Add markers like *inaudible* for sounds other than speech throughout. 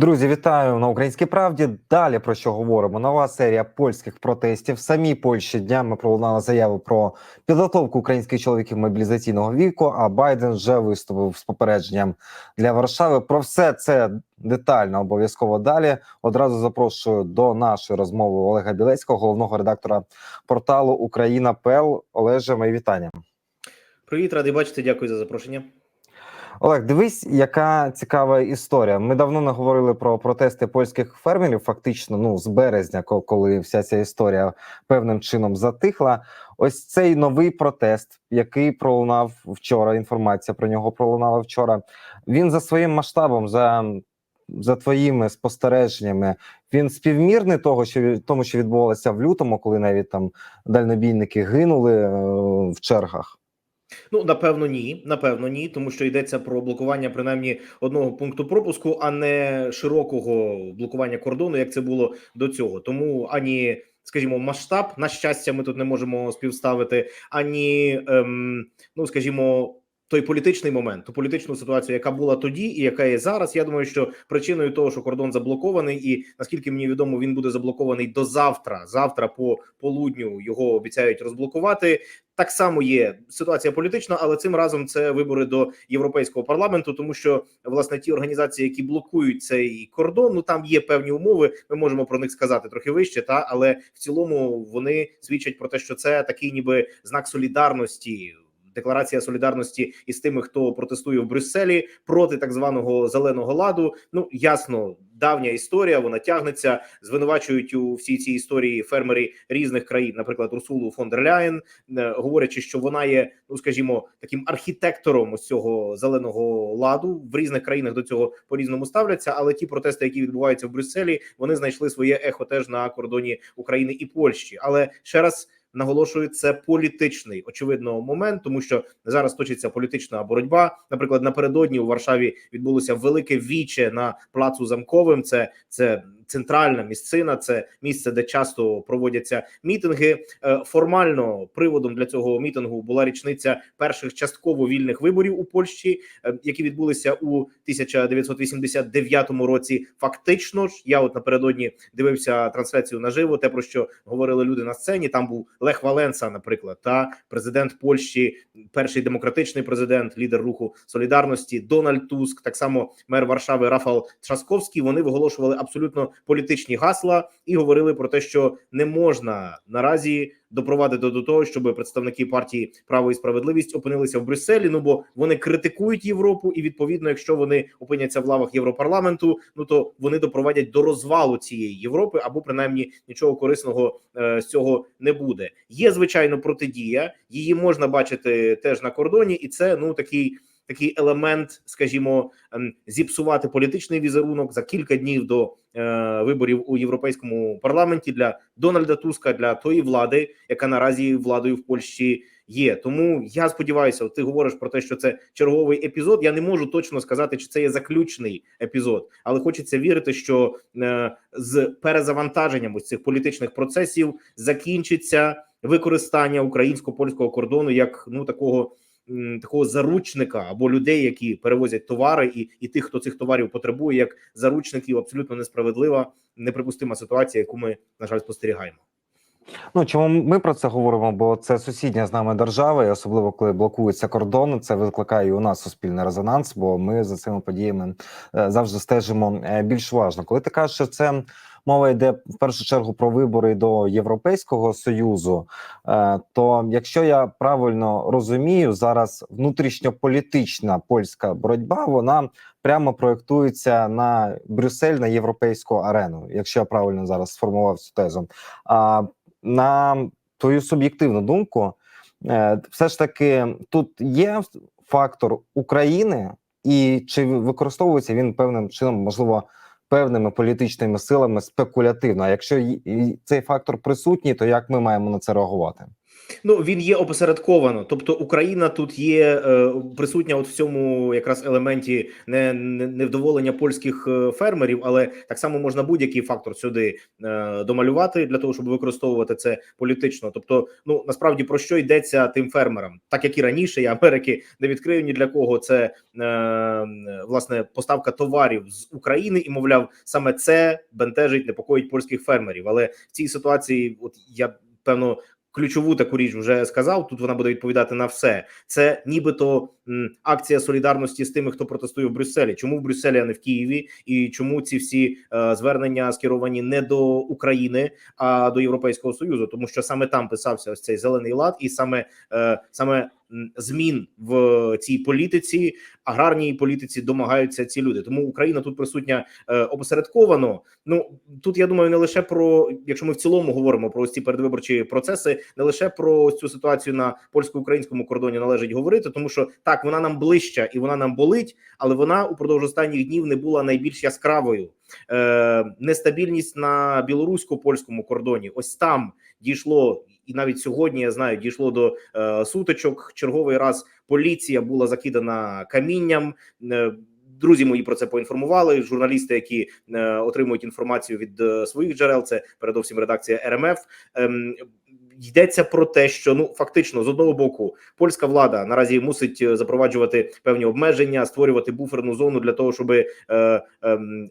Друзі, вітаю на українській правді. Далі про що говоримо? Нова серія польських протестів. В самій Польщі днями пролунала заяву про підготовку українських чоловіків мобілізаційного віку. А Байден вже виступив з попередженням для Варшави. Про все це детально обов'язково далі. Одразу запрошую до нашої розмови Олега Білецького, головного редактора порталу Україна.пл. Олеже, мої вітання. Привіт, радий бачити. Дякую за запрошення. Олег, дивись, яка цікава історія. Ми давно не говорили про протести польських фермерів. Фактично, ну з березня, коли вся ця історія певним чином затихла. Ось цей новий протест, який пролунав вчора. Інформація про нього пролунала вчора. Він за своїм масштабом, за, за твоїми спостереженнями, він співмірний того, що тому, що відбувалося в лютому, коли навіть там дальнобійники гинули е, в чергах. Ну напевно, ні. Напевно, ні, тому що йдеться про блокування принаймні одного пункту пропуску, а не широкого блокування кордону, як це було до цього. Тому ані, скажімо, масштаб на щастя, ми тут не можемо співставити, ані ем, ну скажімо. Той політичний момент, ту політичну ситуацію, яка була тоді і яка є зараз. Я думаю, що причиною того, що кордон заблокований, і наскільки мені відомо, він буде заблокований до завтра. Завтра по полудню його обіцяють розблокувати. Так само є ситуація політична, але цим разом це вибори до європейського парламенту, тому що власне ті організації, які блокують цей кордон, ну там є певні умови. Ми можемо про них сказати трохи вище, та але в цілому вони свідчать про те, що це такий, ніби знак солідарності. Декларація солідарності із тими, хто протестує в Брюсселі проти так званого зеленого ладу. Ну ясно, давня історія. Вона тягнеться. Звинувачують у всій цій історії фермери різних країн, наприклад, Урсулу фон дер Ляєн, е, говорячи, що вона є, ну скажімо, таким архітектором ось цього зеленого ладу в різних країнах до цього по різному ставляться. Але ті протести, які відбуваються в Брюсселі, вони знайшли своє ехо теж на кордоні України і Польщі. Але ще раз. Наголошую, це політичний очевидно момент, тому що зараз точиться політична боротьба. Наприклад, напередодні у Варшаві відбулося велике віче на плацу замковим. Це це центральна місцина, це місце, де часто проводяться мітинги. Е, Формально приводом для цього мітингу була річниця перших частково вільних виборів у Польщі, е, які відбулися у 1989 році. Фактично ж, я от напередодні дивився трансляцію наживо. Те про що говорили люди на сцені. Там був Лех Валенса, наприклад, та президент Польщі, перший демократичний президент, лідер руху солідарності, Дональд Туск, так само мер Варшави Рафал Трасковський. Вони виголошували абсолютно політичні гасла і говорили про те, що не можна наразі допровадити до того, щоб представники партії право і справедливість опинилися в Брюсселі. Ну бо вони критикують Європу, і відповідно, якщо вони опиняться в лавах Європарламенту, ну то вони допровадять до розвалу цієї Європи, або принаймні нічого корисного е, з цього не буде. Є звичайно протидія, її можна бачити теж на кордоні, і це ну такий. Такий елемент, скажімо, ем, зіпсувати політичний візерунок за кілька днів до е, виборів у європейському парламенті для Дональда Туска, для тої влади, яка наразі владою в Польщі є. Тому я сподіваюся, ти говориш про те, що це черговий епізод. Я не можу точно сказати, чи це є заключний епізод, але хочеться вірити, що е, з перезавантаженням ось цих політичних процесів закінчиться використання українсько польського кордону як ну такого такого заручника або людей, які перевозять товари, і, і тих, хто цих товарів потребує, як заручників, абсолютно несправедлива, неприпустима ситуація, яку ми на жаль спостерігаємо. Ну чому ми про це говоримо? Бо це сусідня з нами держава, і особливо коли блокуються кордони, це викликає і у нас суспільний резонанс, бо ми за цими подіями е, завжди стежимо е, більш уважно. Коли ти кажеш, що це мова йде в першу чергу про вибори до Європейського союзу, е, то якщо я правильно розумію, зараз внутрішньополітична польська боротьба вона прямо проєктується на Брюссель на європейську арену, якщо я правильно зараз сформував цю тезу. А на твою суб'єктивну думку, е, все ж таки тут є фактор України, і чи використовується він певним чином, можливо, певними політичними силами спекулятивно. А якщо цей фактор присутній, то як ми маємо на це реагувати? Ну він є опосередковано, тобто Україна тут є е, присутня от в цьому якраз елементі не, не невдоволення польських е, фермерів, але так само можна будь-який фактор сюди е, домалювати для того, щоб використовувати це політично. Тобто, ну насправді про що йдеться тим фермерам, так як і раніше, я Америки не відкрию ні для кого це власне поставка товарів з України, і мовляв, саме це бентежить, непокоїть польських фермерів. Але в цій ситуації, от я певно ключову таку річ вже сказав. Тут вона буде відповідати на все. Це нібито акція солідарності з тими, хто протестує в Брюсселі. Чому в Брюсселі, а не в Києві? І чому ці всі е, звернення скеровані не до України, а до Європейського союзу? Тому що саме там писався ось цей зелений лад, і саме е, саме змін в цій політиці, аграрній політиці домагаються ці люди. Тому Україна тут присутня е, опосередковано. Ну тут я думаю, не лише про якщо ми в цілому говоримо про ось ці передвиборчі процеси, не лише про ось цю ситуацію на польсько-українському кордоні належить говорити, тому що так вона нам ближча і вона нам болить, але вона упродовж останніх днів не була найбільш яскравою. Е, нестабільність на білорусько-польському кордоні. Ось там дійшло, і навіть сьогодні я знаю, дійшло до е, сутичок. Черговий раз поліція була закидана камінням. Е, Друзі мої про це поінформували. Журналісти, які е, отримують інформацію від е, своїх джерел, це передовсім редакція РМФ. Ем, йдеться про те, що ну фактично з одного боку польська влада наразі мусить е, запроваджувати певні обмеження, створювати буферну зону для того, щоб е, е,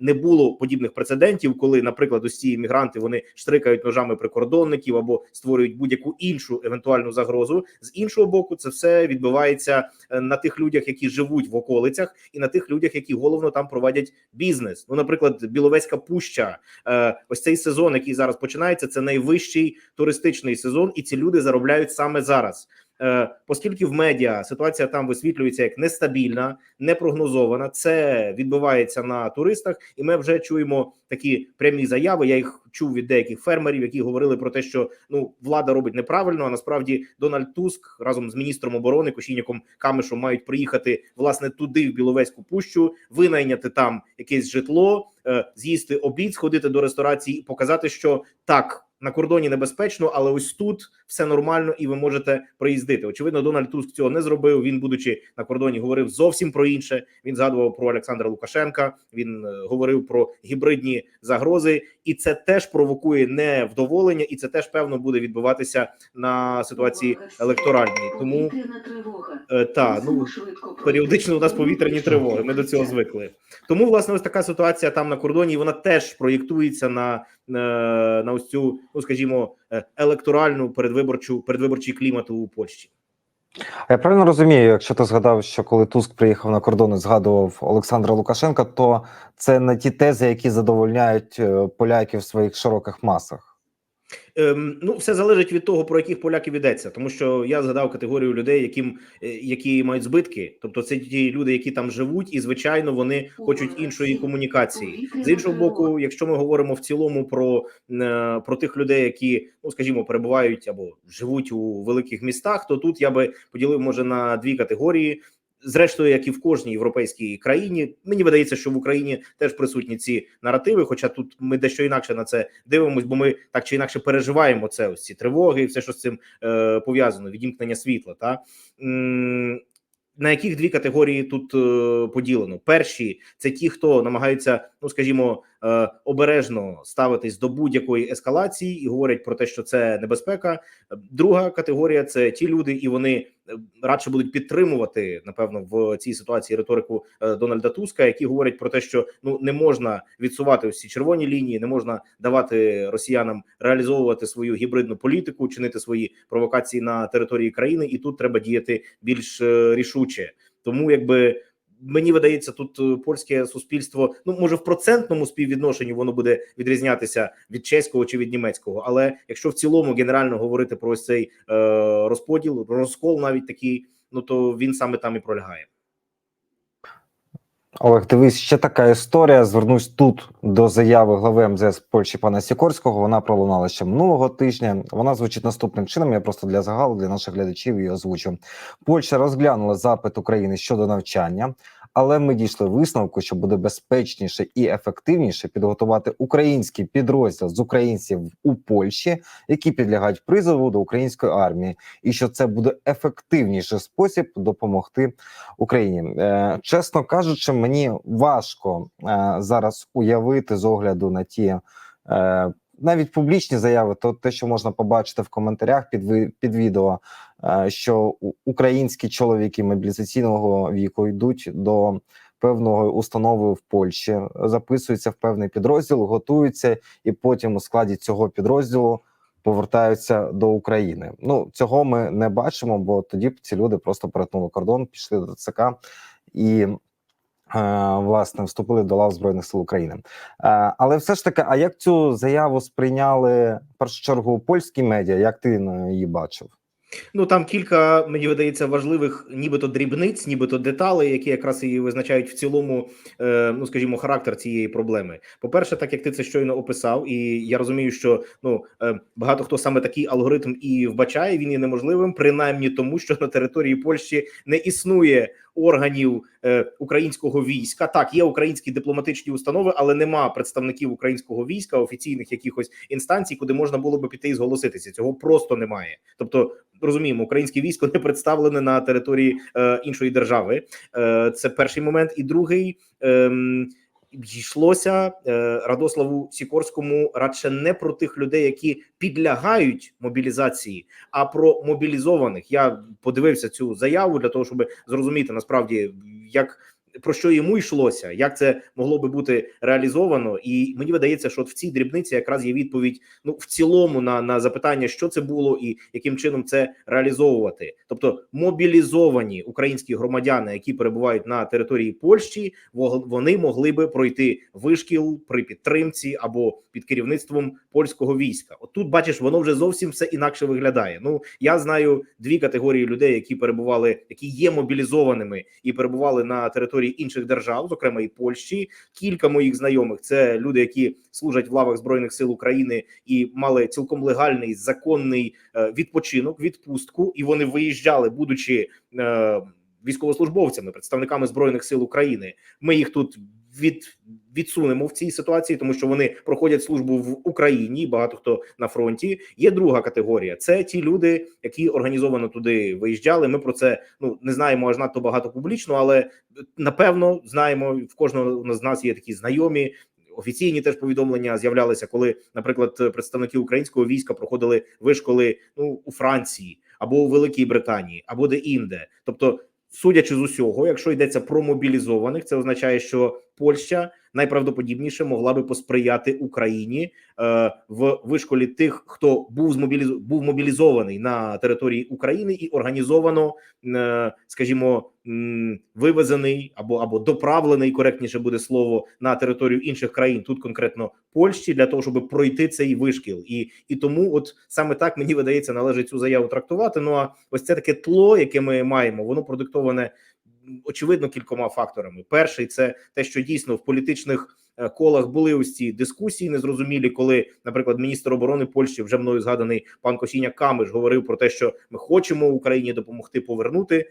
не було подібних прецедентів, коли, наприклад, ось ці іммігранти вони штрикають ножами прикордонників або створюють будь-яку іншу евентуальну загрозу. З іншого боку, це все відбувається е, на тих людях, які живуть в околицях, і на тих людях, які головно там проводять бізнес. Ну, наприклад, Біловезька пуща. Е, ось цей сезон, який зараз починається, це найвищий туристичний сезон, і ці люди заробляють саме зараз. Е, Оскільки в медіа ситуація там висвітлюється як нестабільна, непрогнозована, це відбувається на туристах, і ми вже чуємо такі прямі заяви. Я їх чув від деяких фермерів, які говорили про те, що ну влада робить неправильно. А насправді Дональд Туск разом з міністром оборони Кошіняком Камишем мають приїхати власне туди, в Біловезьку пущу, винайняти там якесь житло, е, з'їсти обід, сходити до ресторації і показати, що так. На кордоні небезпечно, але ось тут все нормально, і ви можете проїздити. Очевидно, Дональд Туск цього не зробив. Він, будучи на кордоні, говорив зовсім про інше. Він згадував про Олександра Лукашенка. Він е, говорив про гібридні загрози, і це теж провокує невдоволення, і це теж певно буде відбуватися на ситуації електоральній. Тому е, та ну періодично у нас повітряні тривоги. Ми до цього звикли. Тому власне ось така ситуація там на кордоні. Вона теж проєктується на, на ось цю, ну скажімо, е, електоральну передвиборчу передвиборчий клімат у Польщі. А Я правильно розумію, якщо ти згадав, що коли Туск приїхав на кордон і згадував Олександра Лукашенка, то це не ті тези, які задовольняють е, поляків в своїх широких масах. Ем, ну, все залежить від того, про яких поляків йдеться, тому що я згадав категорію людей, яким е, які мають збитки, тобто це ті люди, які там живуть, і звичайно вони хочуть іншої комунікації. З іншого боку, якщо ми говоримо в цілому про, е, про тих людей, які ну скажімо, перебувають або живуть у великих містах, то тут я би поділив може на дві категорії. Зрештою, як і в кожній європейській країні, мені видається, що в Україні теж присутні ці наративи. Хоча тут ми дещо інакше на це дивимося, бо ми так чи інакше переживаємо це ось ці тривоги, і все, що з цим е, пов'язано, відімкнення світла. Та на яких дві категорії тут е, поділено? Перші це ті, хто намагаються, ну скажімо, обережно ставитись до будь-якої ескалації і говорять про те, що це небезпека. Друга категорія це ті люди, і вони е, радше будуть підтримувати напевно в цій ситуації риторику е, Дональда Туска, які говорять про те, що ну не можна відсувати всі червоні лінії, не можна давати росіянам реалізовувати свою гібридну політику, чинити свої провокації на території країни, і тут треба діяти більш е, рішуче. Тому якби. Мені видається, тут е, польське суспільство, ну може в процентному співвідношенні воно буде відрізнятися від чеського чи від німецького. Але якщо в цілому генерально говорити про ось цей е, розподіл, розкол, навіть такий, ну то він саме там і пролягає. Олег, дивись, ще така історія. Звернусь тут до заяви глави МЗС Польщі пана Сікорського. Вона пролунала ще минулого тижня. Вона звучить наступним чином. Я просто для загалу для наших глядачів її озвучу. Польща розглянула запит України щодо навчання, Але ми дійшли висновку, що буде безпечніше і ефективніше підготувати український підрозділ з українців у Польщі, які підлягають призову до української армії, і що це буде ефективніший спосіб допомогти Україні. Е, чесно кажучи, мені важко е, зараз уявити з огляду на ті. Навіть публічні заяви, то те, що можна побачити в коментарях під під відео, е, що українські чоловіки мобілізаційного віку йдуть до певної установи в Польщі, записуються в певний підрозділ, готуються, і потім у складі цього підрозділу повертаються до України. Ну цього ми не бачимо, бо тоді б ці люди просто перетнули кордон, пішли до ЦК і. Е, Власне, вступили до лав збройних сил України, Е, але все ж таки, а як цю заяву сприйняли в першу чергу польські медіа? Як ти її бачив? Ну там кілька мені видається важливих, нібито дрібниць, нібито деталей, які якраз і визначають в цілому, е, ну скажімо, характер цієї проблеми. По перше, так як ти це щойно описав, і я розумію, що ну багато хто саме такий алгоритм і вбачає, він є неможливим, принаймні тому, що на території Польщі не існує органів е, українського війська. Так, є українські дипломатичні установи, але нема представників українського війська, офіційних якихось інстанцій, куди можна було би піти і зголоситися. Цього просто немає. Тобто розуміємо, українське військо *laughs* не представлене на території е, іншої держави. Е, це перший момент. І другий ем, йшлося е, Радославу Сікорському радше не про тих людей, які підлягають мобілізації, а про мобілізованих. Я подивився цю заяву для того, щоб зрозуміти насправді як. Про що йому йшлося, як це могло би бути реалізовано, і мені видається, що от в цій дрібниці якраз є відповідь ну в цілому на, на запитання, що це було і яким чином це реалізовувати. Тобто мобілізовані українські громадяни, які перебувають на території Польщі, вони могли би пройти вишкіл при підтримці або під керівництвом польського війська. От тут бачиш, воно вже зовсім все інакше виглядає. Ну я знаю дві категорії людей, які перебували, які є мобілізованими і перебували на території інших держав, зокрема і Польщі. Кілька моїх знайомих це люди, які служать в лавах збройних сил України і мали цілком легальний законний е, відпочинок, відпустку, і вони виїжджали, будучи е, військовослужбовцями, представниками збройних сил України. Ми їх тут від відсунемо в цій ситуації, тому що вони проходять службу в Україні. Багато хто на фронті. Є друга категорія. Це ті люди, які організовано туди виїжджали. Ми про це ну не знаємо аж надто багато публічно, але напевно знаємо в кожного з нас є такі знайомі. Офіційні теж повідомлення з'являлися, коли, наприклад, представники українського війська проходили вишколи ну у Франції або у Великій Британії, або де інде. Тобто, судячи з усього, якщо йдеться про мобілізованих, це означає, що Польща найправдоподібніше могла би посприяти Україні е, в вишколі тих, хто був змобіліз... був мобілізований на території України і організовано, е, скажімо, вивезений або або доправлений, коректніше буде слово на територію інших країн, тут конкретно Польщі, для того, щоб пройти цей вишкіл, і і тому, от саме так мені видається, належить цю заяву трактувати. Ну а ось це таке тло, яке ми маємо, воно продиктоване очевидно кількома факторами. Перший це те, що дійсно в політичних е, колах були ось ці дискусії незрозумілі, коли, наприклад, міністр оборони Польщі, вже мною згаданий пан Косіня Камиш, говорив про те, що ми хочемо Україні допомогти повернути.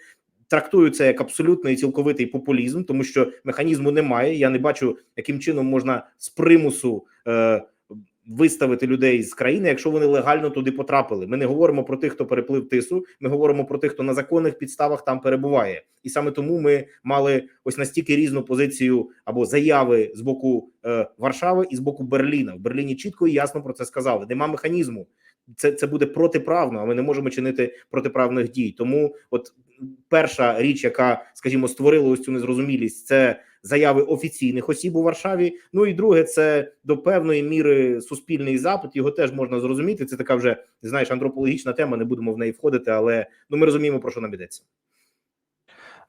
Трактую це як абсолютний цілковитий популізм, тому що механізму немає. Я не бачу, яким чином можна з примусу е, виставити людей з країни, якщо вони легально туди потрапили. Ми не говоримо про тих, хто переплив тису. Ми говоримо про тих, хто на законних підставах там перебуває, і саме тому ми мали ось настільки різну позицію або заяви з боку е, Варшави і з боку Берліна. В Берліні чітко і ясно про це сказали. Нема механізму. Це це буде протиправно, а ми не можемо чинити протиправних дій. Тому, от перша річ, яка, скажімо, створила ось цю незрозумілість, це заяви офіційних осіб у Варшаві. Ну і друге, це до певної міри суспільний запит. Його теж можна зрозуміти. Це така вже знаєш антропологічна тема. Не будемо в неї входити, але ну ми розуміємо про що нам йдеться.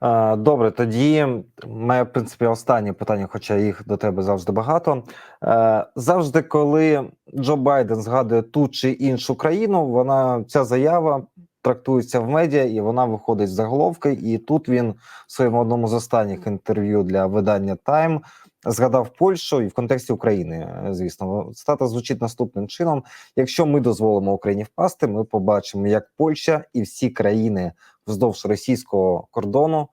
Е, Добре, тоді моє в принципі останнє питання, хоча їх до тебе завжди багато. Е, Завжди, коли Джо Байден згадує ту чи іншу країну, вона ця заява трактується в медіа і вона виходить з заголовки. І тут він в своєму одному з останніх інтерв'ю для видання Time згадав Польщу і в контексті України. е, Звісно, цитата звучить наступним чином: якщо ми дозволимо Україні впасти, ми побачимо, як Польща і всі країни вздовж російського кордону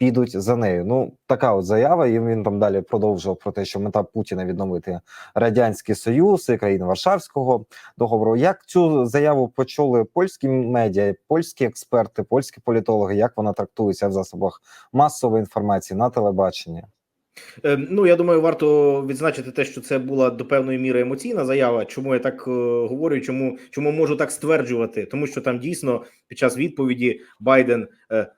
підуть за нею. Ну така от заява. І він там далі продовжував про те, що мета Путіна відновити радянський союз і країни Варшавського договору. Як цю заяву почули польські медіа, польські експерти, польські політологи? Як вона трактується в засобах масової інформації на телебаченні? Е, Ну я думаю, варто відзначити те, що це була до певної міри емоційна заява. Чому я так е, говорю? Чому чому можу так стверджувати? Тому що там дійсно під час відповіді Байден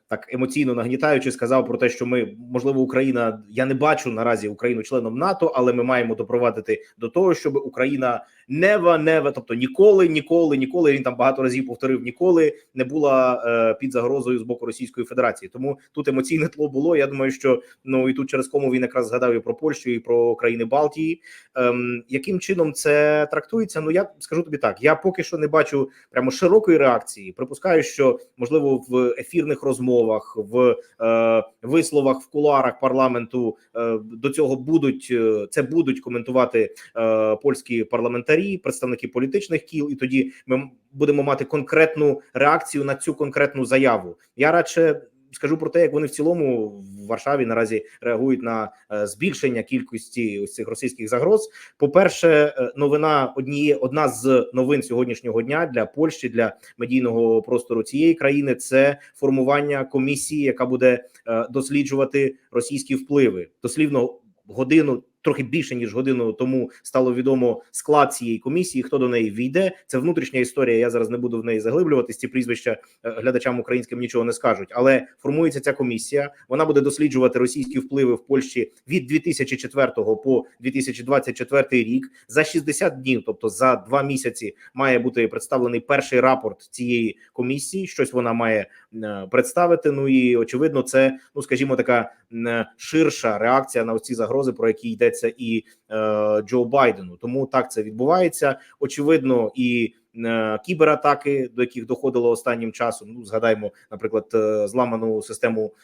так емоційно нагнітаючи сказав про те, що ми можливо Україна. Я не бачу наразі Україну членом НАТО, але ми маємо допровадити до того, щоб Україна нева, нева, тобто ніколи, ніколи, ніколи. Він там багато разів повторив ніколи не була е, під загрозою з боку Російської Федерації. Тому тут емоційне тло було. Я думаю, що ну і тут через кому він якраз згадав і про Польщу, і про країни Балтії. Ем, яким чином це трактується? Ну я скажу тобі так: я поки що не бачу прямо широкої реакції. Припускаю, що можливо в ефірних розмовах, в е, висловах в кулуарах парламенту е, до цього будуть е, це будуть коментувати е, польські парламентарі, представники політичних кіл, і тоді ми будемо мати конкретну реакцію на цю конкретну заяву. Я радше скажу про те, як вони в цілому в Варшаві наразі реагують на е, збільшення кількості ось цих російських загроз. По перше, новина однієї одна з новин сьогоднішнього дня для Польщі для медійного простору цієї країни це формування комісії, яка буде е, досліджувати російські впливи. Дослівно годину. Трохи більше ніж годину тому стало відомо склад цієї комісії. Хто до неї війде? Це внутрішня історія. Я зараз не буду в неї заглиблюватись. Ці прізвища е, глядачам українським нічого не скажуть. Але формується ця комісія. Вона буде досліджувати російські впливи в Польщі від 2004 по 2024 рік. За 60 днів, тобто за два місяці, має бути представлений перший рапорт цієї комісії. Щось вона має е, представити. Ну і очевидно, це ну скажімо, така е, ширша реакція на ці загрози, про які йдеться і е, Джо Байдену. Тому так це відбувається. Очевидно, і е, кібератаки, до яких доходило останнім часом. Ну згадаємо, наприклад, е, зламану систему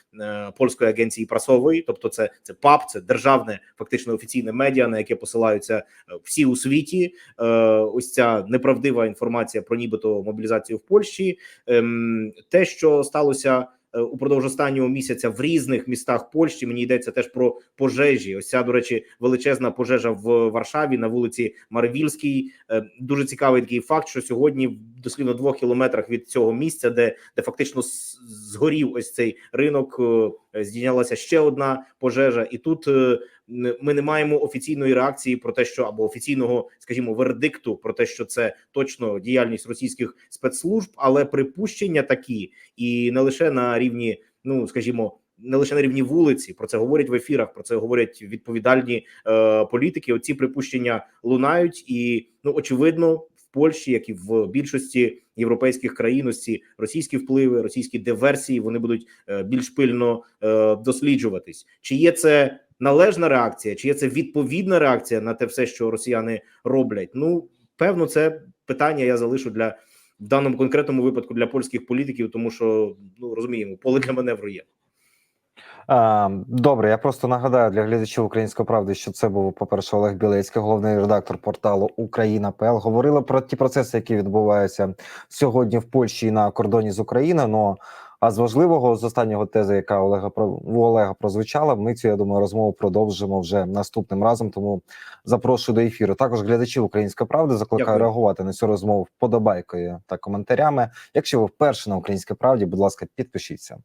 польської агенції прасової, тобто, це це ПАП, це державне фактично офіційне медіа, на яке посилаються всі у світі. Ось ця неправдива інформація про нібито мобілізацію в Польщі. Ем, те, що сталося. Е, Упродовж останнього місяця в різних містах Польщі мені йдеться теж про пожежі. Ось ця, до речі, величезна пожежа в Варшаві на вулиці Марвільській. Е, Дуже цікавий такий факт, що сьогодні дослівно двох кілометрах від цього місця, де де фактично згорів ось цей ринок, е, здійнялася ще одна пожежа, і тут е, ми не маємо офіційної реакції про те, що або офіційного, скажімо, вердикту про те, що це точно діяльність російських спецслужб, але припущення такі, і не лише на рівні, ну скажімо. Не лише на рівні вулиці, про це говорять в ефірах. Про це говорять відповідальні е, політики. Оці припущення лунають, і ну очевидно, Польщі, як і в більшості європейських країн, ці російські впливи, російські диверсії, вони будуть е, більш пильно е, досліджуватись. Чи є це належна реакція, чи є це відповідна реакція на те все, що росіяни роблять? Ну певно, це питання я залишу для в даному конкретному випадку для польських політиків, тому що ну розуміємо, поле для маневру є. А, добре, я просто нагадаю для глядачів української правди, що це був, по-перше, Олег Білецький, головний редактор порталу Україна.пл. Говорили про ті процеси, які відбуваються сьогодні в Польщі і на кордоні з Україною. Ну а з важливого з останнього тези, яка Олега у Олега прозвучала, ми цю я думаю розмову продовжимо вже наступним разом. Тому запрошую до ефіру. Також глядачів української правди закликаю Дякую. реагувати на цю розмову вподобайкою та коментарями. Якщо ви вперше на українській правді, будь ласка, підпишіться.